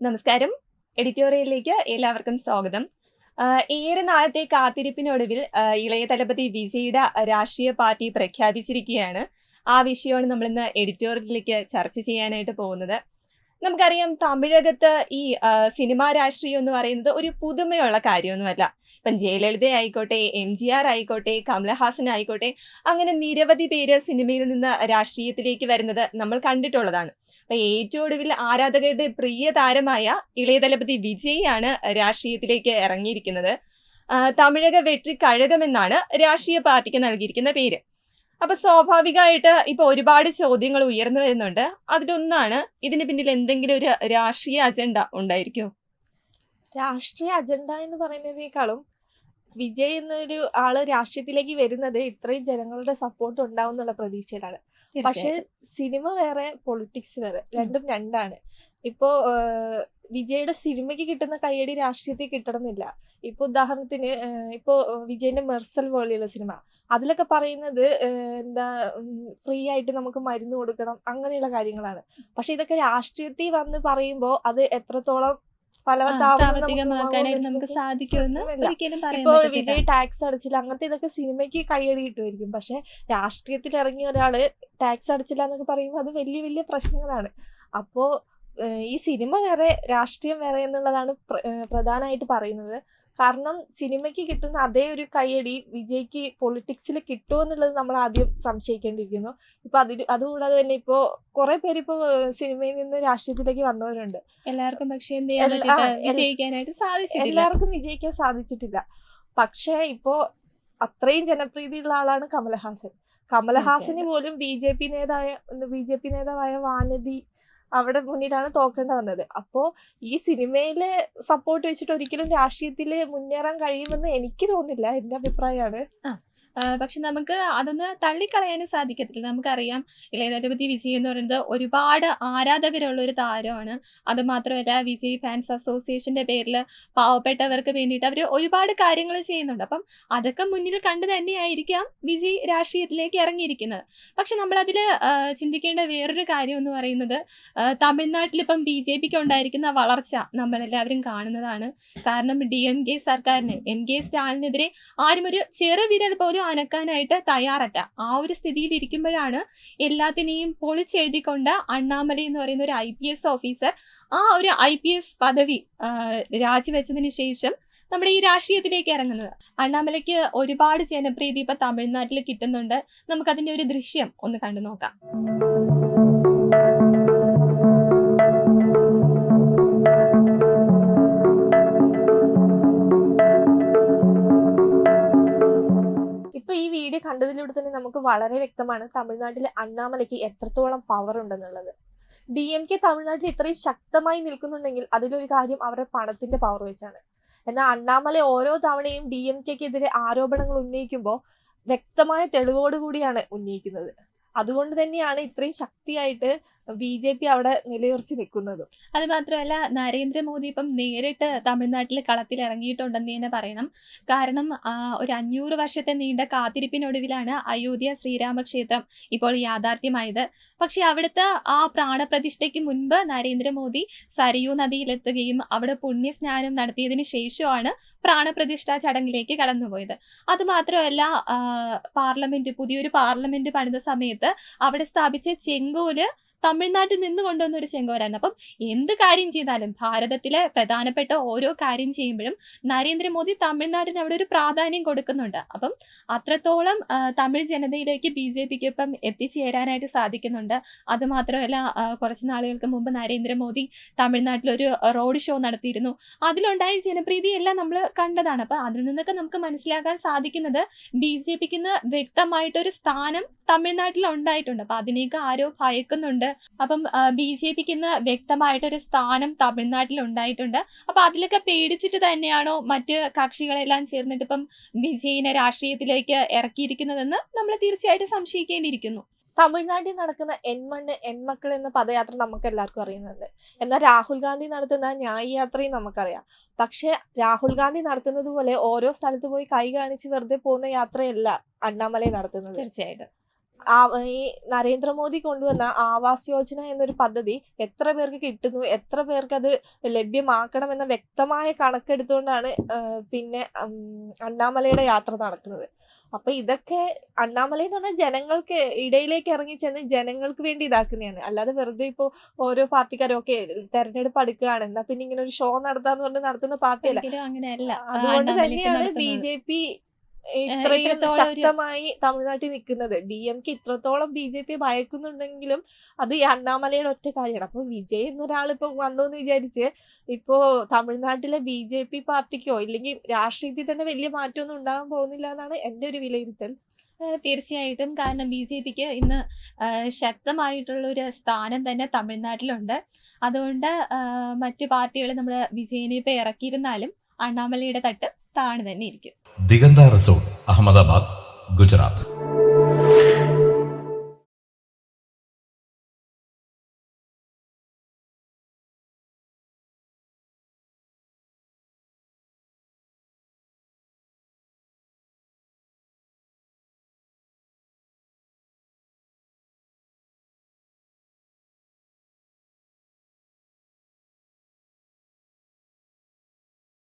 നമസ്കാരം. എഡിറ്റോറിയലിലേക്ക് എല്ലാവർക്കും സ്വാഗതം. ഏറെ നാളത്തെ കാത്തിരിപ്പിനൊടുവിൽ ഇളയ തലപതി വിജയുടെ രാഷ്ട്രീയ പാർട്ടി പ്രഖ്യാപിച്ചിരിക്കുകയാണ്. ആ വിഷയമാണ് നമ്മളിന്ന് എഡിറ്റോറിയലിലേക്ക് ചർച്ച ചെയ്യാനായിട്ട് പോകുന്നത്. നമുക്കറിയാം തമിഴകത്ത് ഈ സിനിമാ രാഷ്ട്രീയം എന്ന് പറയുന്നത് ഒരു പുതുമയുള്ള കാര്യമൊന്നുമല്ല. ഇപ്പം ജയലളിത ആയിക്കോട്ടെ എം ജി ആർ ആയിക്കോട്ടെ കമലഹാസൻ ആയിക്കോട്ടെ അങ്ങനെ നിരവധി പേര് സിനിമയിൽ നിന്ന് രാഷ്ട്രീയത്തിലേക്ക് വരുന്നത് നമ്മൾ കണ്ടിട്ടുള്ളതാണ്. അപ്പൊ ഏറ്റവും ഒടുവിൽ ആരാധകരുടെ പ്രിയ താരമായ ഇളയതലപതി വിജയാണ് രാഷ്ട്രീയത്തിലേക്ക് ഇറങ്ങിയിരിക്കുന്നത്. തമിഴക വെട്രി കഴകമെന്നാണ് രാഷ്ട്രീയ പാർട്ടിക്ക് നൽകിയിരിക്കുന്ന പേര്. അപ്പൊ സ്വാഭാവികമായിട്ട് ഇപ്പൊ ഒരുപാട് ചോദ്യങ്ങൾ ഉയർന്നു വരുന്നുണ്ട്. അതിലൊന്നാണ് ഇതിന് പിന്നിൽ എന്തെങ്കിലും ഒരു രാഷ്ട്രീയ അജണ്ട ഉണ്ടായിരിക്കോ? രാഷ്ട്രീയ അജണ്ട എന്ന് പറയുന്നതിനേക്കാളും വിജയ് എന്നൊരു ആൾ രാഷ്ട്രീയത്തിലേക്ക് വരുന്നത് ഇത്രയും ജനങ്ങളുടെ സപ്പോർട്ട് ഉണ്ടാവും എന്നുള്ള പ്രതീക്ഷയിലാണ്. പക്ഷെ സിനിമ വേറെ പൊളിറ്റിക്സ് വേറെ രണ്ടും രണ്ടാണ്. ഇപ്പോ വിജയുടെ സിനിമയ്ക്ക് കിട്ടുന്ന കയ്യടി രാഷ്ട്രീയത്തിൽ കിട്ടണമെന്നില്ല. ഇപ്പൊ ഉദാഹരണത്തിന് ഇപ്പോ വിജയന്റെ മെർസൽ പോലെയുള്ള സിനിമ. അതിലൊക്കെ പറയുന്നത് എന്താ ഫ്രീ ആയിട്ട് നമുക്ക് മരുന്ന് കൊടുക്കണം അങ്ങനെയുള്ള കാര്യങ്ങളാണ്. പക്ഷെ ഇതൊക്കെ രാഷ്ട്രീയത്തിൽ വന്ന് പറയുമ്പോൾ അത് എത്രത്തോളം നമുക്ക് പ്രാവർത്തികമാക്കാനായിട്ട് നമുക്ക് നോക്കുമ്പോൾ സാധിക്കുമെന്ന് സത്യമില്ല. ഒരിക്കലും പറയാൻ വിജയ് ടാക്സ് അടച്ചില്ല അങ്ങനത്തെ ഇതൊക്കെ സിനിമയ്ക്ക് കൈയടി കിട്ടുമായിരിക്കും. പക്ഷെ രാഷ്ട്രീയത്തിൽ ഇറങ്ങിയ ഒരാൾ ടാക്സ് അടച്ചില്ല എന്നൊക്കെ പറയുമ്പോൾ അത് വലിയ വലിയ പ്രശ്നങ്ങളാണ്. അപ്പോ ഈ സിനിമ വേറെ രാഷ്ട്രീയം വേറെ എന്നുള്ളതാണ് പ്രധാനമായിട്ട് പറയുന്നത്. കാരണം സിനിമയ്ക്ക് കിട്ടുന്ന അതേ ഒരു കൈയടി വിജയ്ക്ക് പൊളിറ്റിക്സിൽ കിട്ടുമോ എന്നുള്ളത് നമ്മൾ ആദ്യം സംശയിക്കേണ്ടിയിരിക്കുന്നു. ഇപ്പൊ അതിന് അതുകൂടാതെ തന്നെ ഇപ്പോ കുറെ പേര് ഇപ്പോ സിനിമയിൽ നിന്ന് രാഷ്ട്രീയത്തിലേക്ക് വന്നവരുണ്ട്. എല്ലാവർക്കും പക്ഷേ എല്ലാവർക്കും വിജയിക്കാൻ സാധിച്ചിട്ടില്ല. പക്ഷേ ഇപ്പോ അത്രയും ജനപ്രീതിയുള്ള ആളാണ് കമലഹാസൻ. കമലഹാസന്. പോലും ബി ജെ പി നേതായ ബി ജെ പി നേതാവായ വാനതി അവിടെ മുന്നിലാണ് തോക്കേണ്ട വന്നത്. അപ്പോൾ ഈ സിനിമയിലെ സപ്പോർട്ട് വെച്ചിട്ട് ഒരിക്കലും രാഷ്ട്രീയത്തിൽ മുന്നേറാൻ കഴിയുമെന്ന് എനിക്ക് തോന്നില്ല. എന്റെ അഭിപ്രായമാണ് പക്ഷെ നമുക്ക് അതൊന്ന് തള്ളിക്കളയാനും സാധിക്കത്തില്ല. നമുക്കറിയാം ഇളയതലപതി വിജയ് എന്ന് പറയുന്നത് ഒരുപാട് ആരാധകരുള്ള ഒരു താരമാണ്. അത് മാത്രമല്ല വിജയ് ഫാൻസ് അസോസിയേഷന്റെ പേരിൽ പാവപ്പെട്ടവർക്ക് വേണ്ടിയിട്ട് അവർ ഒരുപാട് കാര്യങ്ങൾ ചെയ്യുന്നുണ്ട്. അപ്പം അതൊക്കെ മുന്നിൽ കണ്ടു തന്നെയായിരിക്കാം വിജയ് രാഷ്ട്രീയത്തിലേക്ക് ഇറങ്ങിയിരിക്കുന്നത്. പക്ഷെ നമ്മളതിൽ ചിന്തിക്കേണ്ട വേറൊരു കാര്യം എന്ന് പറയുന്നത് ഇപ്പം ബി ജെ പിക്ക് ഉണ്ടായിരിക്കുന്ന വളർച്ച നമ്മളെല്ലാവരും കാണുന്നതാണ്. കാരണം ഡി എം കെ സർക്കാരിന് എം കെ സ്റ്റാലിനെതിരെ ആരും ഒരു ചെറുവിരൽ പോലും അനക്കാനായിട്ട് തയ്യാറല്ല. ആ ഒരു സ്ഥിതിയിൽ ഇരിക്കുമ്പോഴാണ് എല്ലാത്തിനെയും പൊളിച്ചെഴുതിക്കൊണ്ട് അണ്ണാമലൈ എന്ന് പറയുന്ന ഒരു ഐ പി എസ് ഓഫീസർ ആ ഒരു ഐ പി എസ് പദവി രാജിവെച്ചതിന് ശേഷം നമ്മുടെ ഈ രാഷ്ട്രീയത്തിലേക്ക് ഇറങ്ങുന്നത്. അണ്ണാമലയ്ക്ക് ഒരുപാട് ജനപ്രീതി ഇപ്പൊ തമിഴ്നാട്ടിൽ കിട്ടുന്നുണ്ട്. നമുക്കതിന്റെ ഒരു ദൃശ്യം ഒന്ന് കണ്ടു നോക്കാം നമുക്ക് വളരെ വ്യക്തമാണ് തമിഴ്നാട്ടിൽ അണ്ണാമലയ്ക്ക് എത്രത്തോളം പവർ ഉണ്ടെന്നുള്ളത്. ഡി എം കെ തമിഴ്നാട്ടിൽ ഇത്രയും ശക്തമായി നിൽക്കുന്നുണ്ടെങ്കിൽ അതിലൊരു കാര്യം അവരുടെ പണത്തിന്റെ പവർ വെച്ചാണ്. എന്നാൽ അണ്ണാമല ഓരോ തവണയും ഡി എം കെക്കെതിരെ ആരോപണങ്ങൾ ഉന്നയിക്കുമ്പോൾ വ്യക്തമായ തെളിവോടുകൂടിയാണ് ഉന്നയിക്കുന്നത്. അതുകൊണ്ട് തന്നെയാണ് ഇത്രയും ശക്തിയായിട്ട് ബി ജെ പി അവിടെ നിലയുറച്ച് നിൽക്കുന്നതും. അത് മാത്രമല്ല നരേന്ദ്രമോദി ഇപ്പം നേരിട്ട് തമിഴ്നാട്ടിലെ കളത്തിൽ ഇറങ്ങിയിട്ടുണ്ടെന്ന് തന്നെ പറയണം. കാരണം ഒരു അഞ്ഞൂറ് വർഷത്തെ നീണ്ട കാത്തിരിപ്പിനൊടുവിലാണ് അയോധ്യ ശ്രീരാമക്ഷേത്രം ഇപ്പോൾ യാഥാർത്ഥ്യമായത്. പക്ഷെ അവിടുത്തെ ആ പ്രാണപ്രതിഷ്ഠയ്ക്ക് മുൻപ് നരേന്ദ്രമോദി സരയൂ നദിയിലെത്തുകയും അവിടെ പുണ്യസ്നാനം നടത്തിയതിനു ശേഷമാണ് പ്രാണപ്രതിഷ്ഠാ ചടങ്ങിലേക്ക് കടന്നുപോയത്. അതുമാത്രമല്ല പാർലമെന്റ് പുതിയൊരു പാർലമെന്റ് പണിത സമയത്ത് അവിടെ സ്ഥാപിച്ച ചെങ്കോൽ തമിഴ്നാട്ടിൽ നിന്ന് കൊണ്ടുവന്ന ഒരു ചെങ്കോലാണ് അപ്പം എന്ത് കാര്യം ചെയ്താലും ഭാരതത്തിലെ പ്രധാനപ്പെട്ട ഓരോ കാര്യം ചെയ്യുമ്പോഴും നരേന്ദ്രമോദി തമിഴ്നാടിന് അവിടെ ഒരു പ്രാധാന്യം കൊടുക്കുന്നുണ്ട്. അപ്പം അത്രത്തോളം തമിഴ് ജനതയിലേക്ക് ബി ജെ പിക്ക് ഇപ്പം എത്തിച്ചേരാനായിട്ട് സാധിക്കുന്നുണ്ട്. അതുമാത്രമല്ല കുറച്ച് നാളുകൾക്ക് മുമ്പ് നരേന്ദ്രമോദി തമിഴ്നാട്ടിലൊരു റോഡ് ഷോ നടത്തിയിരുന്നു. അതിലുണ്ടായ ജനപ്രീതി എല്ലാം നമ്മൾ കണ്ടതാണ്. അപ്പം അതിൽ നിന്നൊക്കെ നമുക്ക് മനസ്സിലാക്കാൻ സാധിക്കുന്നത് ബി ജെ പിക്ക് വ്യക്തമായിട്ടൊരു സ്ഥാനം തമിഴ്നാട്ടിൽ ഉണ്ടായിട്ടുണ്ട്. അപ്പം അതിനെയൊക്കെ ആരോ ഭയക്കുന്നുണ്ട്. അപ്പം ബി ജെ പിക്ക് ഇന്ന് വ്യക്തമായിട്ടൊരു സ്ഥാനം തമിഴ്നാട്ടിൽ ഉണ്ടായിട്ടുണ്ട്. അപ്പൊ അതിലൊക്കെ പേടിച്ചിട്ട് തന്നെയാണോ മറ്റ് കക്ഷികളെല്ലാം ചേർന്നിട്ട് ഇപ്പം വിജയിനെ രാഷ്ട്രീയത്തിലേക്ക് ഇറക്കിയിരിക്കുന്നതെന്ന് നമ്മൾ തീർച്ചയായിട്ടും സംശയിക്കേണ്ടിയിരിക്കുന്നു. തമിഴ്നാട്ടിൽ നടക്കുന്ന എൻ മണ്ണ് എൻ മക്കൾ എന്ന പദയാത്ര നമുക്ക് എല്ലാവർക്കും അറിയുന്നുണ്ട്. എന്നാൽ രാഹുൽ ഗാന്ധി നടത്തുന്ന ന്യായ യാത്രയും നമുക്കറിയാം. പക്ഷെ രാഹുൽ ഗാന്ധി നടത്തുന്നത് പോലെ ഓരോ സ്ഥലത്ത് പോയി കൈ കാണിച്ച് വെറുതെ പോകുന്ന യാത്രയല്ല അണ്ണാമലൈ നടത്തുന്നത്. തീർച്ചയായിട്ടും. ഈ നരേന്ദ്രമോദി കൊണ്ടുവന്ന ആവാസ് യോജന എന്നൊരു പദ്ധതി എത്ര പേർക്ക് കിട്ടുന്നു എത്ര പേർക്ക് അത് ലഭ്യമാക്കണം എന്ന വ്യക്തമായ കണക്കെടുത്തുകൊണ്ടാണ് പിന്നെ അണ്ണാമലയുടെ യാത്ര നടക്കുന്നത്. അപ്പൊ ഇതൊക്കെ അണ്ണാമല എന്ന് പറഞ്ഞാൽ ജനങ്ങൾക്ക് ഇടയിലേക്ക് ഇറങ്ങി ചെന്ന് ജനങ്ങൾക്ക് വേണ്ടി ഇതാക്കുന്നതാണ്. അല്ലാതെ വെറുതെ ഇപ്പോ ഓരോ പാർട്ടിക്കാരും ഒക്കെ തെരഞ്ഞെടുപ്പ് അടുക്കുകയാണ് എന്നാ പിന്നെ ഇങ്ങനെ ഒരു ഷോ നടത്താന്ന് പറഞ്ഞ് നടത്തുന്ന പാർട്ടിയല്ല. അങ്ങനെയല്ല. അതുകൊണ്ട് തന്നെയാണ് ബി ജെ പി ഇത്രയും ശക്തമായി തമിഴ്നാട്ടിൽ നിൽക്കുന്നത്. ഡി എം കെ ഇത്രത്തോളം ബി ജെ പി ഭയക്കുന്നുണ്ടെങ്കിലും അത് ഈ അണ്ണാമലയുടെ ഒറ്റ കാര്യമാണ്. അപ്പൊ വിജയ് എന്നൊരാൾ ഇപ്പൊ വന്നു എന്ന് വിചാരിച്ച് ഇപ്പോ തമിഴ്നാട്ടിലെ ബി ജെ പി പാർട്ടിക്കോ ഇല്ലെങ്കിൽ രാഷ്ട്രീയത്തിൽ തന്നെ വലിയ മാറ്റമൊന്നും ഉണ്ടാകാൻ പോകുന്നില്ല എന്നാണ് എന്റെ ഒരു വിലയിരുത്തൽ. തീർച്ചയായിട്ടും. കാരണം ബി ജെ പിക്ക് ഇന്ന് ശക്തമായിട്ടുള്ള ഒരു സ്ഥാനം തന്നെ തമിഴ്നാട്ടിലുണ്ട്. അതുകൊണ്ട് മറ്റു പാർട്ടികൾ നമ്മുടെ വിജയനെ ഇപ്പൊ ഇറക്കിയിരുന്നാലും അണ്ണാമലയുടെ തട്ട് താണു തന്നെ ഇരിക്കും. ദിഗന്ത റിസോർട്ട് അഹമ്മദാബാദ് ഗുജറാത്ത്.